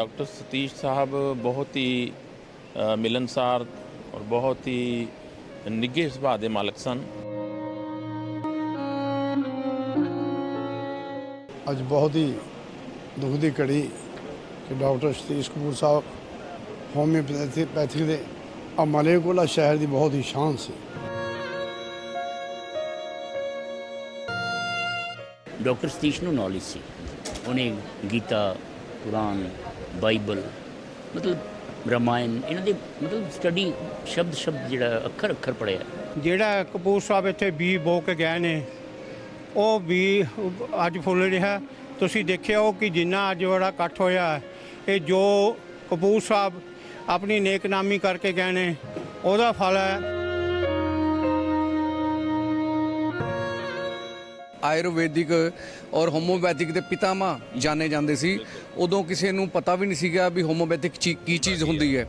Doctor Satish ਸਾਹਿਬ ਬਹੁਤ ਹੀ ਮਿਲਨਸਾਰ ਔਰ ਬਹੁਤ ਹੀ ਨਿੱਘੇ ਸੁਭਾਅ ਦੇ ਮਾਲਕ ਸਨ। ਅੱਜ ਬਹੁਤ ਹੀ ਦੁੱਖ ਦੀ ਘੜੀ ਕਿ ਡਾਕਟਰ ਸਤੀਸ਼ ਕਪੂਰ ਸਾਹਿਬ ਹੋਮਿਓਪੈਥੀ ਦੇ ਆ ਮਲੇਕੋਲਾ ਸ਼ਹਿਰ ਦੀ ਬਹੁਤ ਹੀ ਸ਼ਾਨ ਸੀ। ਡਾਕਟਰ ਸਤੀਸ਼ ਨੂੰ ਨੌਲੇਜ ਸੀ। ਉਹਨੇ ਗੀਤਾ ਕੁਰਾਨ ਬਾਈਬਲ, ਮਤਲਬ ਰਮਾਇਣ, ਇਹਨਾਂ ਦੇ ਮਤਲਬ ਸਟੱਡੀ ਸ਼ਬਦ ਸ਼ਬਦ ਜਿਹੜਾ ਅੱਖਰ ਅੱਖਰ ਪੜਿਆ ਜਿਹੜਾ ਕਪੂਰ ਸਾਹਿਬ ਇੱਥੇ ਬੀ ਬੋ ਕੇ ਗਏ ਨੇ, ਉਹ ਵੀ ਅੱਜ ਫੁੱਲ ਰਿਹਾ। ਤੁਸੀਂ ਦੇਖਿਆ ਹੋ ਕਿ ਜਿੰਨਾ ਅੱਜ ਬੜਾ ਇਕੱਠ ਹੋਇਆ, ਇਹ ਜੋ ਕਪੂਰ ਸਾਹਿਬ ਆਪਣੀ ਨੇਕਨਾਮੀ ਕਰਕੇ ਗਏ ਨੇ, ਉਹਦਾ ਫਲ ਹੈ। ਆਯੁਰਵੈਦਿਕ ਔਰ ਹੋਮੋਪੈਥਿਕ ਦੇ ਪਿਤਾਮਾ ਜਾਣੇ ਜਾਂਦੇ ਸੀ। ਉਦੋਂ ਕਿਸੇ ਨੂੰ ਪਤਾ ਵੀ ਨਹੀਂ ਸੀਗਾ ਵੀ ਹੋਮੋਪੈਥਿਕ ਚੀ- ਕੀ ਚੀਜ਼ ਹੁੰਦੀ ਹੈ।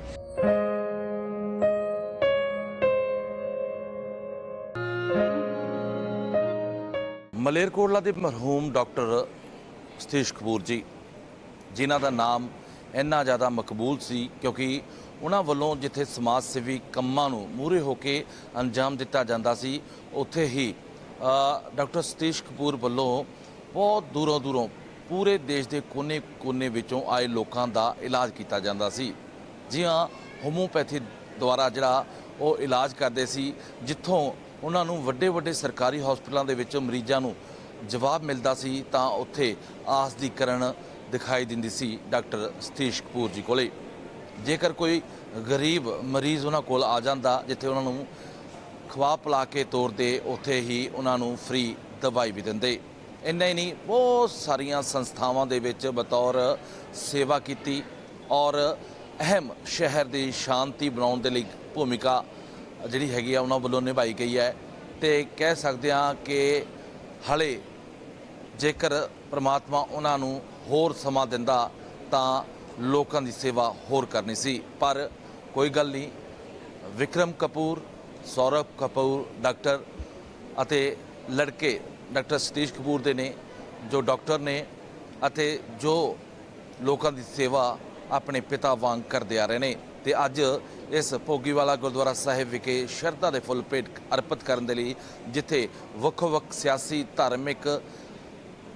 ਮਲੇਰਕੋਟਲਾ ਦੇ ਮਰਹੂਮ ਡਾਕਟਰ ਸਤੀਸ਼ ਕਪੂਰ ਜੀ, ਜਿਨ੍ਹਾਂ ਦਾ ਨਾਮ ਇੰਨਾ ਜ਼ਿਆਦਾ ਮਕਬੂਲ ਸੀ ਕਿਉਂਕਿ ਉਹਨਾਂ ਵੱਲੋਂ ਜਿੱਥੇ ਸਮਾਜ ਸੇਵੀ ਕੰਮਾਂ ਨੂੰ ਮੂਰੇ ਹੋ ਕੇ ਅੰਜਾਮ ਦਿੱਤਾ ਜਾਂਦਾ ਸੀ, ਉੱਥੇ ਹੀ ਡਾਕਟਰ ਸਤੀਸ਼ ਕਪੂਰ ਵੱਲੋਂ ਬਹੁਤ ਦੂਰੋਂ ਦੂਰੋਂ ਪੂਰੇ ਦੇਸ਼ ਦੇ ਕੋਨੇ-ਕੋਨੇ ਵਿੱਚੋਂ ਆਏ ਲੋਕਾਂ ਦਾ ਇਲਾਜ ਕੀਤਾ ਜਾਂਦਾ ਸੀ। ਜੀ ਹਾਂ ਹੋਮੋਪੈਥੀ ਦੁਆਰਾ ਜਿਹੜਾ ਉਹ ਇਲਾਜ ਕਰਦੇ ਸੀ, ਜਿੱਥੋਂ ਉਹਨਾਂ ਨੂੰ ਵੱਡੇ ਵੱਡੇ ਸਰਕਾਰੀ ਹਸਪਤਾਲਾਂ ਦੇ ਵਿੱਚ ਮਰੀਜ਼ਾਂ ਨੂੰ ਜਵਾਬ ਮਿਲਦਾ ਸੀ, ਤਾਂ ਉੱਥੇ ਆਸ ਦੀ ਕਰਨ ਦਿਖਾਈ ਦਿੰਦੀ ਸੀ ਡਾਕਟਰ ਸਤੀਸ਼ ਕਪੂਰ ਜੀ ਕੋਲੇ। ਜੇਕਰ ਕੋਈ ਗਰੀਬ ਮਰੀਜ਼ ਉਹਨਾਂ ਕੋਲ ਆ ਜਾਂਦਾ, ਜਿੱਥੇ ਉਹਨਾਂ ਨੂੰ ਖਵਾ ਪਿਲਾ ਕੇ ਤੋਰਦੇ ਉੱਥੇ ਹੀ ਉਹਨਾਂ ਨੂੰ ਫ੍ਰੀ ਦਵਾਈ ਵੀ ਦਿੰਦੇ। ਇੰਨਾ ਹੀ ਨਹੀਂ, ਬਹੁਤ ਸਾਰੀਆਂ ਸੰਸਥਾਵਾਂ ਦੇ ਵਿੱਚ ਬਤੌਰ ਸੇਵਾ ਕੀਤੀ ਔਰ ਅਹਿਮ ਸ਼ਹਿਰ ਦੀ ਸ਼ਾਂਤੀ ਬਣਾਉਣ ਦੇ ਲਈ ਭੂਮਿਕਾ ਜਿਹੜੀ ਹੈਗੀ ਆ ਉਹਨਾਂ ਵੱਲੋਂ ਨਿਭਾਈ ਗਈ ਹੈ। ਤੇ ਕਹਿ ਸਕਦੇ ਹਾਂ ਕਿ ਹਲੇ ਜੇਕਰ ਪ੍ਰਮਾਤਮਾ ਉਹਨਾਂ ਨੂੰ ਹੋਰ ਸਮਾਂ ਦਿੰਦਾ ਤਾਂ ਲੋਕਾਂ ਦੀ ਸੇਵਾ ਹੋਰ ਕਰਨੀ ਸੀ। ਪਰ ਕੋਈ ਗੱਲ ਨਹੀਂ, ਵਿਕਰਮ ਕਪੂਰ ਸੌਰਵ ਕਪੂਰ, ਡਾਕਟਰ ਅਤੇ ਲੜਕੇ ਡਾਕਟਰ ਸਤੀਸ਼ ਕਪੂਰ ਦੇ ਨੇ, ਜੋ ਡਾਕਟਰ ਨੇ ਅਤੇ ਜੋ ਲੋਕਾਂ ਦੀ ਸੇਵਾ ਆਪਣੇ ਪਿਤਾ ਵਾਂਗ ਕਰਦੇ ਆ ਰਹੇ ਨੇ। ਤੇ ਅੱਜ ਇਸ ਭੋਗੀਵਾਲਾ ਗੁਰਦੁਆਰਾ ਸਾਹਿਬ ਵਿਖੇ ਸ਼ਰਧਾ ਦੇ ਫੁੱਲ ਭੇਟ ਅਰਪਿਤ ਕਰਨ ਦੇ ਲਈ ਜਿੱਥੇ ਵੱਖੋ-ਵੱਖ ਸਿਆਸੀ, ਧਾਰਮਿਕ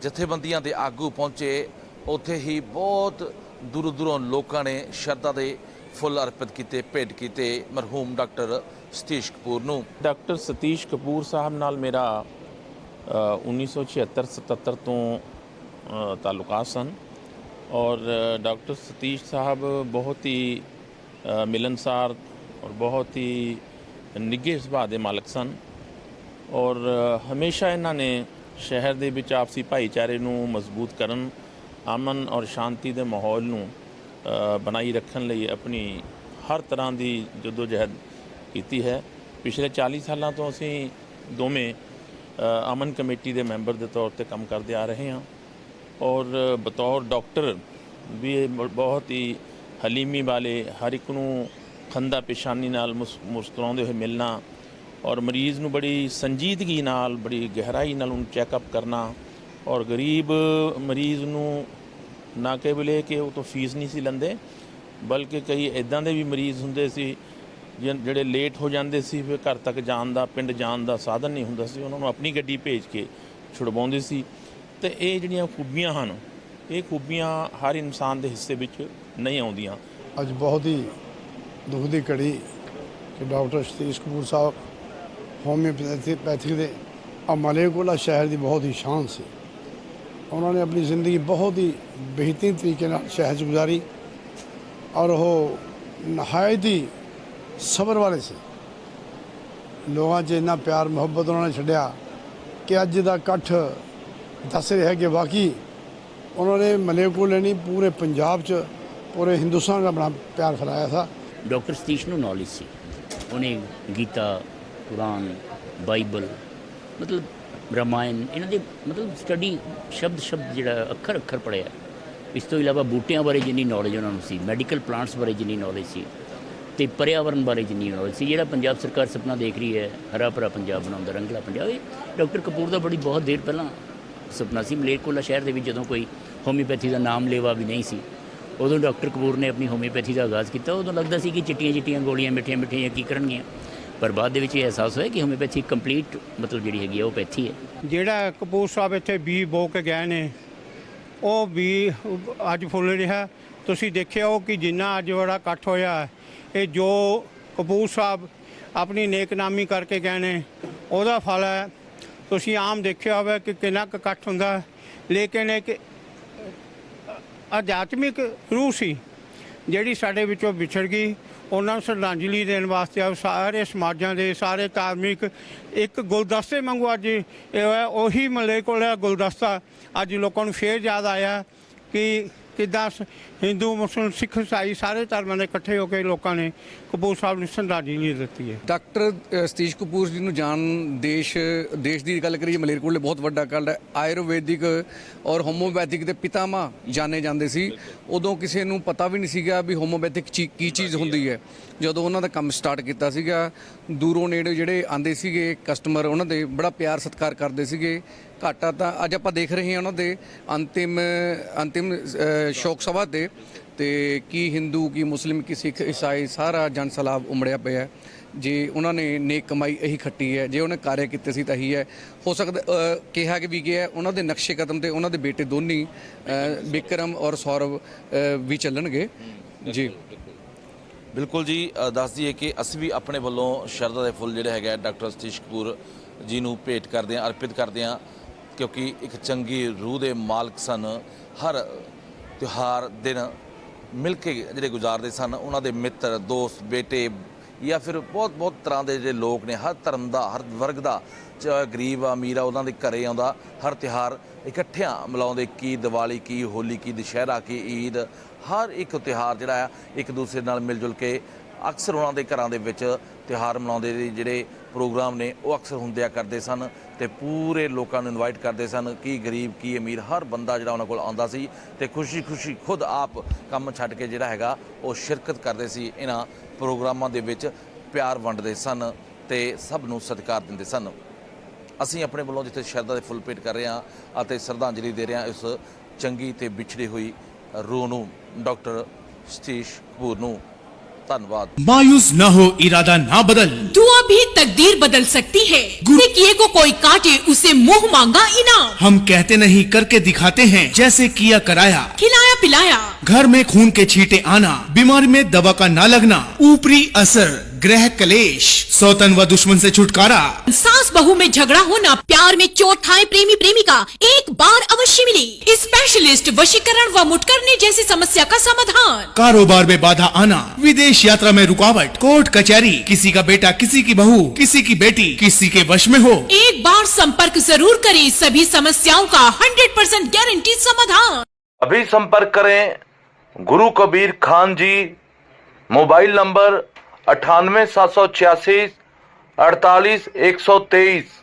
ਜਥੇਬੰਦੀਆਂ ਦੇ ਆਗੂ ਪਹੁੰਚੇ, ਉੱਥੇ ਹੀ ਬਹੁਤ ਦੂਰੋਂ ਦੂਰੋਂ ਲੋਕਾਂ ਨੇ ਸ਼ਰਧਾ ਦੇ ਫੁੱਲ ਅਰਪਿਤ ਕੀਤੇ ਭੇਟ ਕੀਤੇ ਮਰਹੂਮ ਡਾਕਟਰ ਸਤੀਸ਼ ਕਪੂਰ ਨੂੰ। ਡਾਕਟਰ ਸਤੀਸ਼ ਕਪੂਰ ਸਾਹਿਬ ਨਾਲ ਮੇਰਾ ਅ, 1976-77 ਤੋਂ ਅ, ਤਾਲੁਕਾਤ ਸਨ। ਔਰ ਡਾਕਟਰ ਸਤੀਸ਼ ਸਾਹਿਬ ਬਹੁਤ ਹੀ ਅ, ਮਿਲਨਸਾਰ ਔਰ ਬਹੁਤ ਹੀ ਨਿੱਘੇ ਸੁਭਾਅ ਦੇ ਮਾਲਕ ਸਨ। ਔਰ ਹਮੇਸ਼ਾ ਇਹਨਾਂ ਨੇ ਸ਼ਹਿਰ ਦੇ ਵਿੱਚ ਆਪਸੀ ਭਾਈਚਾਰੇ ਨੂੰ ਮਜ਼ਬੂਤ ਕਰਨ ਅਮਨ ਔਰ ਸ਼ਾਂਤੀ ਦੇ ਮਾਹੌਲ ਨੂੰ ਬਣਾਈ ਰੱਖਣ ਲਈ ਆਪਣੀ ਹਰ ਤਰ੍ਹਾਂ ਦੀ ਜਦੋਜਹਿਦ ਕੀਤੀ ਹੈ। ਪਿਛਲੇ 40 ਸਾਲਾਂ ਤੋਂ ਅਸੀਂ ਦੋਵੇਂ ਅਮਨ ਕਮੇਟੀ ਦੇ ਮੈਂਬਰ ਦੇ ਤੌਰ ਤੇ ਕੰਮ ਕਰਦੇ ਆ ਰਹੇ ਹਾਂ। ਔਰ ਬਤੌਰ ਡਾਕਟਰ ਵੀ ਬ- ਬਹੁਤ ਹੀ ਹਲੀਮੀ ਵਾਲੇ, ਹਰ ਇੱਕ ਨੂੰ ਖੰਦਾ ਪੇਸ਼ਾਨੀ ਨਾਲ ਮੁਸ- ਮੁਸਕਰਾਉਂਦੇ ਹੋਏ ਮਿਲਣਾ ਔਰ ਮਰੀਜ਼ ਨੂੰ ਬੜੀ ਸੰਜੀਦਗੀ ਨਾਲ, ਬੜੀ ਗਹਿਰਾਈ ਨਾਲ ਉਹਨੂੰ ਚੈੱਕਅਪ ਕਰਨਾ ਔਰ ਗਰੀਬ ਮਰੀਜ਼ ਨੂੰ ਨਾ ਕੇਵਲ ਇਹ ਕਿ ਉਹ ਤੋਂ ਫੀਸ ਨਹੀਂ ਸੀ ਲੈਂਦੇ, ਬਲਕਿ ਕਈ ਇਦਾਂ ਦੇ ਵੀ ਮਰੀਜ਼ ਹੁੰਦੇ ਸੀ ਜਿਹੜੇ ਲੇਟ ਹੋ ਜਾਂਦੇ ਸੀ, ਫਿਰ ਘਰ ਤੱਕ ਜਾਣ ਦਾ, ਪਿੰਡ ਜਾਣ ਦਾ ਸਾਧਨ ਨਹੀਂ ਹੁੰਦਾ ਸੀ, ਉਹਨਾਂ ਨੂੰ ਆਪਣੀ ਗੱਡੀ ਭੇਜ ਕੇ ਛੁਡਵਾਉਂਦੇ ਸੀ। ਤੇ ਇਹ ਜਿਹੜੀਆਂ ਖੂਬੀਆਂ ਹਨ, ਇਹ ਖੂਬੀਆਂ ਹਰ ਇਨਸਾਨ ਦੇ ਹਿੱਸੇ ਵਿੱਚ ਨਹੀਂ ਆਉਂਦੀਆਂ। ਅੱਜ ਬਹੁਤ ਹੀ ਦੁੱਖ ਦੀ ਘੜੀ ਕਿ ਡਾਕਟਰ ਸਤੀਸ਼ ਕਪੂਰ ਸਾਹਿਬ ਹੋਮਿਓਪੈਥਿਕ ਦੇ ਆ ਮਲੇਕੋਲਾ ਸ਼ਹਿਰ ਦੀ ਬਹੁਤ ਹੀ ਸ਼ਾਨ ਸੀ। ਉਹਨਾਂ ਨੇ ਆਪਣੀ ਜ਼ਿੰਦਗੀ ਬਹੁਤ ਹੀ ਬਿਹਤਰੀਨ ਤਰੀਕੇ ਨਾਲ ਸ਼ਹਿਰ 'ਚ ਗੁਜ਼ਾਰੀ ਔਰ ਉਹ ਨਹਾਇਤ ਹੀ ਸਬਰ ਵਾਲੇ ਸੀ। ਲੋਕਾਂ 'ਚ ਇੰਨਾ ਪਿਆਰ, ਮੁਹੱਬਤ ਉਹਨਾਂ ਨੇ ਛੱਡਿਆ ਕਿ ਅੱਜ ਦਾ ਇਕੱਠ ਦੱਸ ਰਿਹਾ ਕਿ ਵਾਕਈ ਉਹਨਾਂ ਨੇ ਮਲੇ ਮਲੇਕੋਲੇ ਨਹੀਂ, ਪੂਰੇ ਪੰਜਾਬ 'ਚ, ਪੂਰੇ ਹਿੰਦੁਸਤਾਨ ਦਾ ਬੜਾ ਪਿਆਰ ਫੈਲਾਇਆ ਸੀ ਡਾਕਟਰ ਸਤੀਸ਼ ਨੂੰ ਨੌਲੇਜ ਸੀ। ਉਹਨੇ ਗੀਤਾ, ਕੁਰਾਨ, ਬਾਈਬਲ, ਮਤਲਬ ਰਮਾਇਣ ਇਹਨਾਂ ਦੇ ਮਤਲਬ ਸਟੱਡੀ ਸ਼ਬਦ ਸ਼ਬਦ ਜਿਹੜਾ ਅੱਖਰ ਅੱਖਰ ਪੜਿਆ ਇਸ ਤੋਂ ਇਲਾਵਾ ਬੂਟਿਆਂ ਬਾਰੇ ਜਿੰਨੀ ਨੌਲੇਜ ਉਹਨਾਂ ਨੂੰ ਸੀ ਮੈਡੀਕਲ ਪਲਾਂਟਸ ਬਾਰੇ ਜਿੰਨੀ ਨੌਲੇਜ ਸੀ ਤੇ ਪਰਿਆਵਰਣ ਬਾਰੇ ਜਿੰਨੀ ਨੌਲੇਜ ਸੀ। ਜਿਹੜਾ ਪੰਜਾਬ ਸਰਕਾਰ ਸੁਪਨਾ ਦੇਖ ਰਹੀ ਹੈ, ਹਰਾ ਭਰਾ ਪੰਜਾਬ ਬਣਾਉਂਦਾ, ਰੰਗਲਾ ਪੰਜਾਬ, ਇਹ ਡਾਕਟਰ ਕਪੂਰ ਦਾ ਬੜੀ ਬਹੁਤ ਦੇਰ ਪਹਿਲਾਂ ਸੁਪਨਾ ਸੀ। ਮਲੇਰਕੋਲਾ ਸ਼ਹਿਰ ਦੇ ਵਿੱਚ ਜਦੋਂ ਕੋਈ ਹੋਮਿਓਪੈਥੀ ਦਾ ਨਾਮ ਲੇਵਾ ਵੀ ਨਹੀਂ ਸੀ, ਉਦੋਂ ਡਾਕਟਰ ਕਪੂਰ ਨੇ ਆਪਣੀ ਹੋਮਿਓਪੈਥੀ ਦਾ ਆਗਾਜ਼ ਕੀਤਾ। ਉਦੋਂ ਲੱਗਦਾ ਸੀ ਕਿ ਚਿੱਟੀਆਂ ਚਿੱਟੀਆਂ ਗੋਲੀਆਂ ਮਿੱਠੀਆਂ ਮਿੱਠੀਆਂ ਕੀ ਕਰਨਗੀਆਂ। ਪਰ ਬਾਅਦ ਦੇ ਵਿੱਚ ਇਹ ਅਹਿਸਾਸ ਹੋਇਆ ਕਿ ਹੋਮਿਓਪੈਥੀ ਕੰਪਲੀਟ ਮਤਲਬ ਜਿਹੜੀ ਹੈਗੀ ਆ, ਉਹ ਪੈਥੀ ਹੈ। ਜਿਹੜਾ ਕਪੂਰ ਸਾਹਿਬ ਇੱਥੇ ਬੀ ਬੋ ਕੇ ਗਏ ਨੇ, ਉਹ ਵੀ ਅੱਜ ਫੁੱਲ ਰਿਹਾ। ਤੁਸੀਂ ਦੇਖਿਆ ਹੋ ਕਿ ਜਿੰਨਾ ਅੱਜ ਬੜਾ ਇਕੱਠ ਹੋਇਆ, ਇਹ ਜੋ ਕਪੂਰ ਸਾਹਿਬ ਆਪਣੀ ਨੇਕਨਾਮੀ ਕਰਕੇ ਗਏ ਨੇ, ਉਹਦਾ ਫਲ ਹੈ। ਤੁਸੀਂ ਆਮ ਦੇਖਿਆ ਹੋਵੇ ਕਿ ਕਿੰਨਾ ਕੁ ਇਕੱਠ ਹੁੰਦਾ, ਲੇਕਿਨ ਇੱਕ ਅਧਿਆਤਮਿਕ ਰੂਹ ਸੀ, ਜਿਹੜੀ ਸਾਡੇ ਵਿੱਚੋਂ ਵਿਛੜ ਗਈ। ਉਹਨਾਂ ਨੂੰ ਸ਼ਰਧਾਂਜਲੀ ਦੇਣ ਵਾਸਤੇ ਆਪ ਸਾਰੇ ਸਮਾਜਾਂ ਦੇ, ਸਾਰੇ ਧਾਰਮਿਕ ਇੱਕ ਗੁਲਦਸਤੇ ਵਾਂਗੂ ਅੱਜ ਇਹ ਹੋਇਆ। ਉਹੀ ਮਲੇ ਕੋਲ ਗੁਲਦਸਤਾ। ਅੱਜ ਲੋਕਾਂ ਨੂੰ ਫੇਰ ਯਾਦ ਆਇਆ ਕਿ ਕਿੱਦਾਂ ਸ- ਹਿੰਦੂ ਮੁਸਲਮਾਨ ਸਿੱਖ ਈਸਾਈ ਸਾਰੇ ਧਰਮਾਂ ਦੇ ਇਕੱਠੇ ਹੋ ਕੇ ਲੋਕਾਂ ਨੇ ਕਪੂਰ ਸਾਹਿਬ ਨੂੰ ਸ਼ਰਧਾਂਜਲੀ ਦਿੱਤੀ ਹੈ। ਡਾਕਟਰ ਸਤੀਸ਼ ਕਪੂਰ ਜੀ ਨੂੰ ਜਾਣ ਦੇਸ਼ ਦੇਸ਼ ਦੀ ਗੱਲ ਕਰੀਏ ਮਲੇਰਕੋਟਲੇ ਬਹੁਤ ਵੱਡਾ ਗੱਲ ਹੈ। ਆਯੁਰਵੈਦਿਕ ਔਰ ਹੋਮੋਪੈਥਿਕ ਦੇ ਪਿਤਾਮਾ ਜਾਣੇ ਜਾਂਦੇ ਸੀ। ਉਦੋਂ ਕਿਸੇ ਨੂੰ ਪਤਾ ਵੀ ਨਹੀਂ ਸੀਗਾ ਵੀ ਹੋਮੋਪੈਥਿਕ ਚੀ- ਕੀ ਚੀਜ਼ ਹੁੰਦੀ ਹੈ। ਜਦੋਂ ਉਹਨਾਂ ਦਾ ਕੰਮ ਸਟਾਰਟ ਕੀਤਾ ਸੀਗਾ ਦੂਰੋਂ ਨੇੜੇ ਜਿਹੜੇ ਆਂਦੇ ਸੀਗੇ ਕਸਟਮਰ ਉਹਨਾਂ ਦੇ ਬੜਾ ਪਿਆਰ ਸਤਿਕਾਰ ਕਰਦੇ ਸੀਗੇ। ਘਾਟਾ ਤਾਂ ਅੱਜ ਆਪਾਂ ਦੇਖ ਰਹੇ ਹਾਂ ਉਹਨਾਂ ਦੇ ਅੰਤਿਮ ਅੰਤਿਮ ਅ, ਸ਼ੋਕ ਸਭਾ ਤੇ ਤੇ ਕੀ ਹਿੰਦੂ ਕੀ ਮੁਸਲਿਮ ਕੀ ਸਿੱਖ ਈਸਾਈ ਸਾਰਾ ਜਨ ਸਲਾਬ ਉਮੜਿਆ ਪਿਆ ਹੈ। ਜੇ ਉਹਨਾਂ ਨੇ ਨੇਕ ਕਮਾਈ ਇਹੀ ਖੱਟੀ ਹੈ ਜੇ ਉਹਨੇ ਕਾਰਜ ਕੀਤੇ ਸੀ ਤਾਂ ਇਹੀ ਹੈ। ਹੋ ਸਕਦਾ ਕਿਹਾ ਕਿ ਵੀ ਗਿਆ ਉਹਨਾਂ ਦੇ ਨਕਸ਼ੇ ਕਦਮ ਤੇ ਉਹਨਾਂ ਦੇ ਬੇਟੇ ਦੋਨੀ ਅ, ਵਿਕਰਮ ਔਰ ਸੌਰਵ ਵੀ ਚੱਲਣਗੇ। ਜੀ। ਬਿਲਕੁਲ ਜੀ ਅ, ਦੱਸ ਦਈਏ ਕਿ ਅਸੀਂ ਵੀ ਆਪਣੇ ਵੱਲੋਂ ਸ਼ਰਧਾ ਦੇ ਫੁੱਲ ਜਿਹੜੇ ਹੈਗਾ ਡਾਕਟਰ ਸਤੀਸ਼ ਕਪੂਰ ਜੀ ਨੂੰ ਭੇਟ ਕਰਦੇ ਹਾਂ ਅਰਪਿਤ ਕਰਦੇ ਹਾਂ। ਕਿਉਂਕਿ ਇੱਕ ਚੰਗੀ ਰੂਹ ਦੇ ਮਾਲਕ ਸਨ। ਹਰ ਤਿਉਹਾਰ, ਦਿਨ ਮਿਲ ਕੇ ਜਿਹੜੇ ਗੁਜ਼ਾਰਦੇ ਸਨ, ਉਹਨਾਂ ਦੇ ਮਿੱਤਰ, ਦੋਸਤ, ਬੇਟੇ ਜਾਂ ਫਿਰ ਬਹੁਤ ਬਹੁਤ ਤਰ੍ਹਾਂ ਦੇ ਜਿਹੜੇ ਲੋਕ ਨੇ, ਹਰ ਧਰਮ ਦਾ, ਹਰ ਵਰਗ ਦਾ ਚਾਹੇ ਗਰੀਬ ਆ ਅਮੀਰ ਆ, ਉਹਨਾਂ ਦੇ ਘਰੇ ਆਉਂਦਾ ਹਰ ਤਿਉਹਾਰ ਇਕੱਠਿਆਂ ਮਨਾਉਂਦੇ ਕੀ ਦੀਵਾਲੀ, ਕੀ ਹੋਲੀ, ਕੀ ਦੁਸ਼ਹਿਰਾ, ਕੀ ਈਦ, ਹਰ ਇੱਕ ਤਿਉਹਾਰ ਜਿਹੜਾ ਆ, ਇੱਕ ਦੂਸਰੇ ਨਾਲ ਮਿਲ ਜੁਲ ਕੇ ਅਕਸਰ ਉਹਨਾਂ ਦੇ ਘਰਾਂ ਦੇ ਵਿੱਚ ਤਿਉਹਾਰ ਮਨਾਉਂਦੇ ਜਿਹੜੇ ਪ੍ਰੋਗਰਾਮ ਨੇ, ਉਹ ਅਕਸਰ ਹੁੰਦਿਆ ਕਰਦੇ ਸਨ ਤੇ ਪੂਰੇ ਲੋਕਾਂ ਨੂੰ ਇਨਵਾਈਟ ਕਰਦੇ ਸਨ ਕੀ ਗਰੀਬ, ਕੀ ਅਮੀਰ, ਹਰ ਬੰਦਾ ਜਿਹੜਾ ਉਹਨਾਂ ਕੋਲ ਆਉਂਦਾ ਸੀ ਤੇ ਖੁਸ਼ੀ-ਖੁਸ਼ੀ ਖੁਦ ਆਪ ਕੰਮ ਛੱਡ ਕੇ ਜਿਹੜਾ ਹੈਗਾ, ਉਹ ਸ਼ਿਰਕਤ ਕਰਦੇ ਸੀ। ਇਹਨਾਂ ਪ੍ਰੋਗਰਾਮਾਂ ਦੇ ਵਿੱਚ ਪਿਆਰ ਵੰਡਦੇ ਸਨ ਤੇ ਸਭ ਨੂੰ ਸਤਿਕਾਰ ਦਿੰਦੇ ਸਨ। ਅਸੀਂ ਆਪਣੇ ਵੱਲੋਂ ਜਿੱਥੇ ਸ਼ਰਧਾ ਦੇ ਫੁੱਲ ਭੇਟ ਕਰ ਰਹੇ ਹਾਂ ਅਤੇ ਸ਼ਰਧਾਂਜਲੀ ਦੇ ਰਹੇ ਹਾਂ ਇਸ ਚੰਗੀ ਤੇ ਵਿਛੜੀ ਹੋਈ ਰੂਹ ਨੂੰ, ਡਾਕਟਰ ਸਤੀਸ਼ ਕਪੂਰ ਨੂੰ। धन्यवाद। मायूस न हो इरादा ना बदल। दुआ भी तकदीर बदल सकती है। गुरु किए को कोई काटे उसे मुँह मांगा इनाम। हम कहते नहीं करके दिखाते हैं जैसे किया कराया। खिलाया पिलाया। घर में खून के छींटे आना बीमारी में दवा का ना लगना ऊपरी असर ग्रह कलेश। सौतन व दुश्मन से छुटकारा। सास बहू में झगड़ा होना प्यार में चोट खाए प्रेमी प्रेमिका एक बार अवश्य मिले। स्पेशलिस्ट वशीकरण व मुटकरने जैसी समस्या का समाधान। कारोबार में बाधा आना विदेश यात्रा में रुकावट कोर्ट कचहरी किसी का बेटा किसी की बहू किसी की बेटी किसी के वश में हो। एक बार संपर्क ज़रूर करें सभी समस्याओं का 100% परसेंट गारंटी समाधान। अभी संपर्क करें गुरु कबीर खान जी मोबाइल नंबर अठानवे सात सौ छियासी अड़तालीस एक सौ तेईस